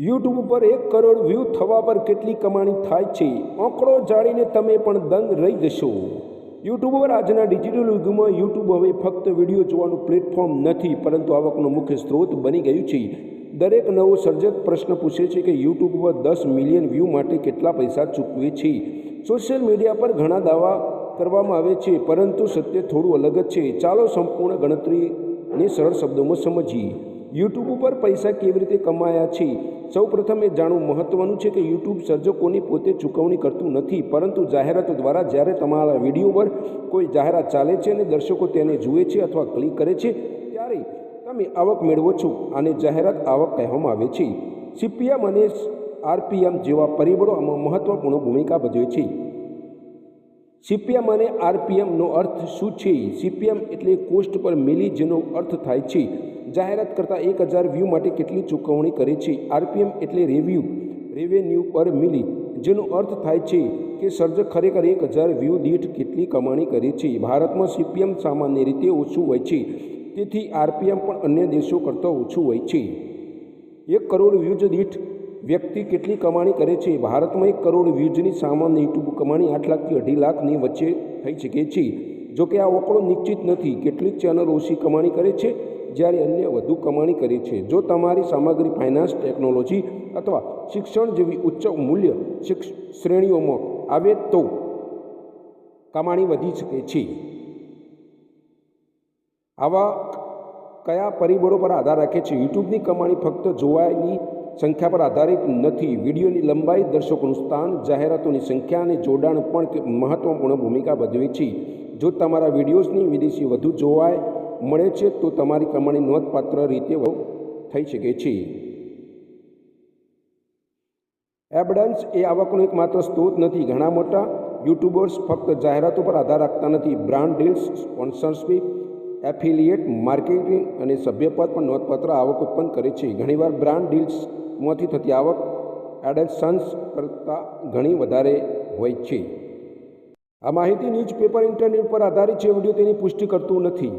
YouTube ઉપર એક crore view થવા પર કેટલી કમાણી થાય છે, આંકડો જાણીને તમે પણ દંગ રહી જશો. યુટ્યુબ પર આજના ડિજિટલ યુગમાં યુટ્યુબ હવે ફક્ત વીડિયો જોવાનું પ્લેટફોર્મ નથી, પરંતુ આવકનો મુખ્ય સ્ત્રોત બની ગયું છે. દરેક નવો સર્જક પ્રશ્ન પૂછે છે કે યુટ્યુબ પર દસ મિલિયન વ્યૂ માટે કેટલા પૈસા ચૂકવે છે? સોશિયલ મીડિયા પર ઘણા દાવા કરવામાં આવે છે, પરંતુ સત્ય થોડું અલગ જ છે. ચાલો સંપૂર્ણ ગણતરીને સરળ શબ્દોમાં સમજીએ. યુટ્યુબ ઉપર પૈસા કેવી રીતે કમાયા છે? સૌ પ્રથમ એ જાણવું મહત્વનું છે કે યુટ્યુબ સર્જકોની પોતે ચૂકવણી કરતું નથી, પરંતુ જાહેરાતો દ્વારા જ્યારે તમારા વીડિયો પર કોઈ જાહેરાત ચાલે છે અને દર્શકો તેને જુએ છે અથવા ક્લિક કરે છે, ત્યારે તમે આવક મેળવો છો. આને જાહેરાત આવક કહેવામાં આવે છે. સીપીએમ અને આરપીએમ જેવા પરિબળો આમાં મહત્વપૂર્ણ ભૂમિકા ભજવે છે. સીપીએમ અને આરપીએમનો અર્થ શું છે? સીપીએમ એટલે કોસ્ટ પર મિલી જેનો અર્થ થાય છે. જાહેરાત કરતાં એક હજાર વ્યૂ માટે કેટલી ચૂકવણી કરે છે? આરપીએમ એટલે રેવ્યુ રેવેન્યુ પર મિલી. જેનો અર્થ થાય છે કે સર્જક ખરેખર એક હજાર વ્યૂ દીઠ કેટલી કમાણી કરે છે? ભારતમાં સીપીએમ સામાન્ય રીતે ઓછું હોય છે. તેથી આરપીએમ પણ અન્ય દેશો કરતાં ઓછું હોય છે. એક કરોડ વ્યૂઝ દીઠ વ્યક્તિ કેટલી કમાણી કરે છે? ભારતમાં એક કરોડ વ્યૂઝની સામાન્ય યુટ્યુબ કમાણી આઠ લાખથી અઢી લાખની વચ્ચે થઈ શકે છે. જો કે આ આંકડો નિશ્ચિત નથી. કેટલીક ચેનલ ઓછી કમાણી કરે છે, જ્યારે અન્ય વધુ કમાણી કરે છે. જો તમારી સામગ્રી ફાઇનાન્સ ટેકનોલોજી અથવા શિક્ષણ જેવી ઉચ્ચ મૂલ્ય શ્રેણીઓમાં આવે તો કમાણી વધી શકે છે. આવા કયા પરિબળો પર આધાર રાખે છે? યુટ્યુબની કમાણી ફક્ત જોવાયની સંખ્યા પર આધારિત નથી. વિડીયોની લંબાઈ દર્શકોનું સ્થાન, જાહેરાતોની સંખ્યા અને જોડાણ પણ મહત્વપૂર્ણ ભૂમિકા ભજવે છે. જો તમારા વિડીયોઝની વિદેશી વધુ જોવાય મળે છે, તો તમારી કમાણી નોંધપાત્ર રીતે થઈ શકે છે. એબડન્સ એ આવકનો એકમાત્ર સ્ત્રોત નથી. ઘણા મોટા યુટ્યુબર્સ ફક્ત જાહેરાતો પર આધાર રાખતા નથી. Brand deals, sponsorship, affiliate marketing અને સભ્યપદ પણ નોંધપાત્ર આવક ઉત્પન્ન કરે છે. ઘણીવાર બ્રાન્ડ ડીલ્સમાંથી થતી આવક એડસન્સ કરતાં ઘણી વધારે હોય છે. આ માહિતી ન્યૂઝપેપર ઇન્ટરનેટ પર આધારિત છે વીડિયો તેની પુષ્ટિ કરતું નથી.